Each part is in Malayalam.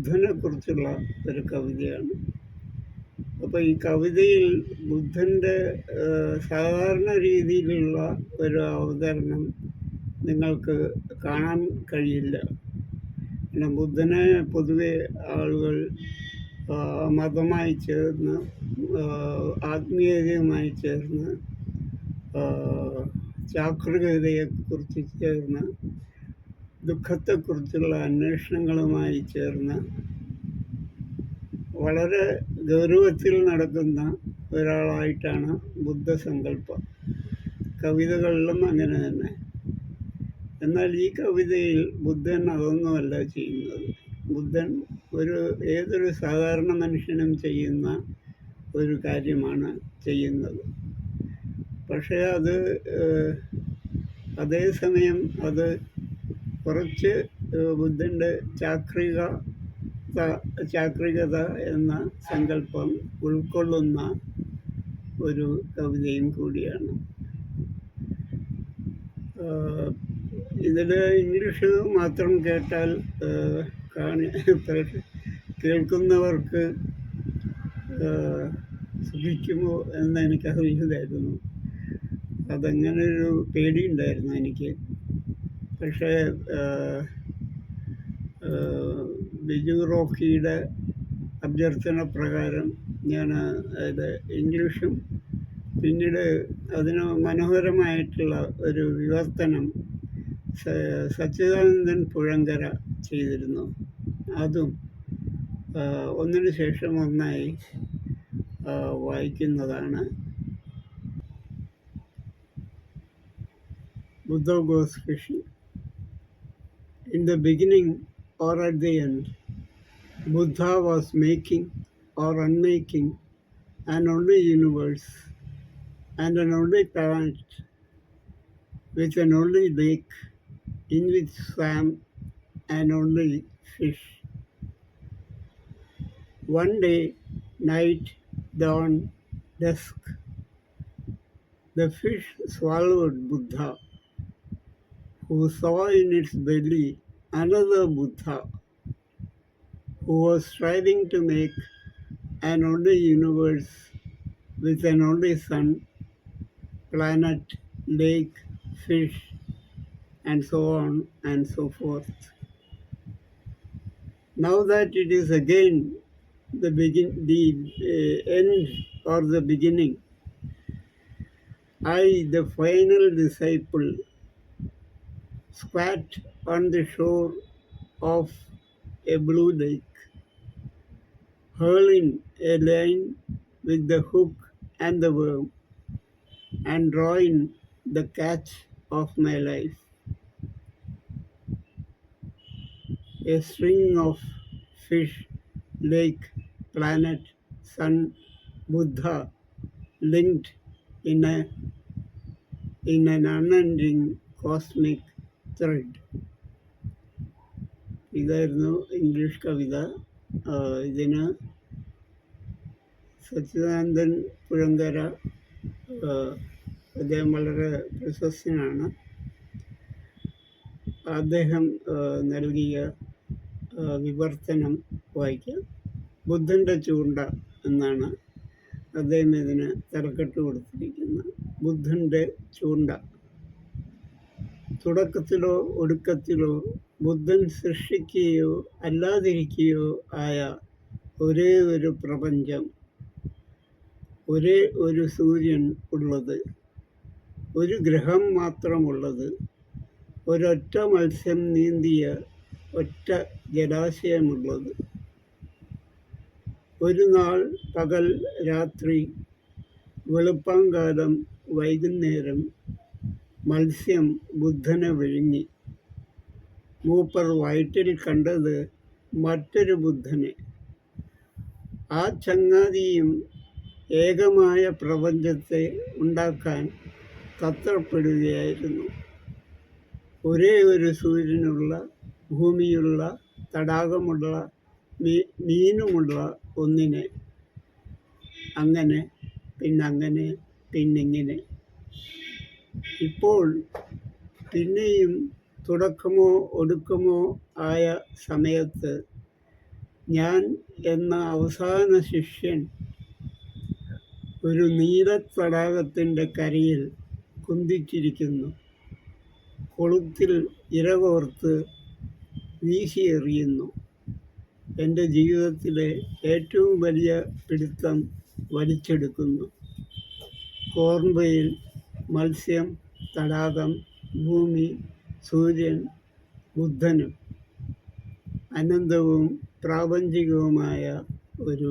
ബുദ്ധനെ കുറിച്ചുള്ള ഒരു കവിതയാണ്. അപ്പോൾ ഈ കവിതയിൽ ബുദ്ധന്റെ സാധാരണ രീതിയിലുള്ള ഒരു അവതരണം നിങ്ങൾക്ക് കാണാൻ കഴിയില്ല. പിന്നെ ബുദ്ധനെ പൊതുവെ ആളുകൾ മതമായി ചേർന്ന് ആത്മീയതയുമായി ചേർന്ന് ചാക്രികതയെക്കുറിച്ച് ചേർന്ന് ദുഃഖത്തെക്കുറിച്ചുള്ള അന്വേഷണങ്ങളുമായി ചേർന്ന് വളരെ ഗൗരവത്തിൽ നടക്കുന്ന ഒരാളായിട്ടാണ് ബുദ്ധസങ്കല്പം. കവിതകളിലും അങ്ങനെ തന്നെ. എന്നാൽ ഈ കവിതയിൽ ബുദ്ധൻ അതൊന്നുമല്ല ചെയ്യുന്നത്. ബുദ്ധൻ ഒരു ഏതൊരു സാധാരണ മനുഷ്യനും ചെയ്യുന്ന ഒരു കാര്യമാണ് ചെയ്യുന്നത്. പക്ഷേ അത് അതേസമയം അത് കുറച്ച് ബുദ്ധന്റെ ചാക്രിക ചാക്രികത എന്ന സങ്കല്പം ഉൾക്കൊള്ളുന്ന ഒരു കവിതയും കൂടിയാണ്. ഇതിൽ ഇംഗ്ലീഷ് മാത്രം കേട്ടാൽ കാണി കേൾക്കുന്നവർക്ക് സുഖിക്കുമോ എന്ന് എനിക്കറിയില്ലായിരുന്നു. അതങ്ങനെ ഒരു പേടിയുണ്ടായിരുന്നു എനിക്ക്. പക്ഷേ ബിജു റോക്കിയുടെ അഭ്യർത്ഥന പ്രകാരം ഞാൻ അതായത് ഇംഗ്ലീഷും പിന്നീട് അതിന് മനോഹരമായിട്ടുള്ള ഒരു വിവർത്തനം സച്ചിദാനന്ദൻ പുഴങ്കര ചെയ്തിരുന്നു. അതും ഒന്നിന് ശേഷം ഒന്നായി വായിക്കുന്നതാണ്. Buddha goes fishing. In the beginning or at the end, Buddha was making or unmaking an only universe and an only parent with an only lake in which swam an only fish. One day, night, dawn, dusk, the fish swallowed Buddha, who saw in its belly another Buddha, who was striving to make an only universe with an only sun, planet, lake, fish, and so on and so forth. Now that it is again the begin, the uh, end or the beginning, I, the final disciple, squat on the shore of a blue lake, hurling a line with the hook and the worm, and drawing the catch of my life. A string of fish, lake, planet, sun, Buddha linked in a in an unending cosmic thread. ഇതായിരുന്നു ഇംഗ്ലീഷ് കവിത. ഇതിന് സച്ചിദാനന്ദൻ പുഴങ്കര അദ്ദേഹം വളരെ പ്രശസ്തനാണ്. അദ്ദേഹം നൽകിയ വിവർത്തനം വായിക്കാം ബുദ്ധന്റെ ചൂണ്ട എന്നാണ് അദ്ദേഹം ഇതിന് തലക്കെട്ട് കൊടുത്തിരിക്കുന്നത്. ബുദ്ധന്റെ ചൂണ്ട. തുടക്കത്തിലോ ഒടുക്കത്തിലോ ബുദ്ധൻ സൃഷ്ടിക്കുകയോ അല്ലാതിരിക്കുകയോ ആയ ഒരേ ഒരു പ്രപഞ്ചം ഒരേ ഒരു സൂര്യൻ ഉള്ളത് ഒരു ഗ്രഹം മാത്രമുള്ളത് ഒരൊറ്റ മത്സ്യം നീന്തിയ ഒറ്റ ജലാശയമുള്ളത്. ഒരു നാൾ പകൽ രാത്രി വെളുപ്പാങ്കാലം വൈകുന്നേരം മത്സ്യം ബുദ്ധനെ വിഴുങ്ങി. മൂപ്പർ വയറ്റിൽ കണ്ടത് മറ്റൊരു ബുദ്ധനെ. ആ ചങ്ങാതിയും ഏകമായ പ്രപഞ്ചത്തെ ഉണ്ടാക്കാൻ തത്രപ്പെടുകയായിരുന്നു. ഒരേ ഒരു സൂര്യനുള്ള ഭൂമിയുള്ള തടാകമുള്ള മീ മീനുമുള്ള ഒന്നിനെ. അങ്ങനെ പിന്നങ്ങനെ പിന്നിങ്ങനെ. ഇപ്പോൾ പിന്നെയും തുടക്കമോ ഒടുക്കമോ ആയ സമയത്ത് ഞാൻ എന്ന അവസാന ശിഷ്യൻ ഒരു നീലത്തടാകത്തിന്റെ കരയിൽ കുന്തിച്ചിരിക്കുന്നു. കൊളുത്തിൽ ഇരകോർത്ത് വീശിയെറിയുന്നു. എന്റെ ജീവിതത്തിലെ ഏറ്റവും വലിയ പിടുത്തം വലിച്ചെടുക്കുന്നു. കോർമ്പയിൽ മത്സ്യം തടാകം ഭൂമി സൂര്യൻ ബുദ്ധനും. അനന്തവും പ്രാപഞ്ചികവുമായ ഒരു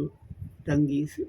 ടങ്കീസ്.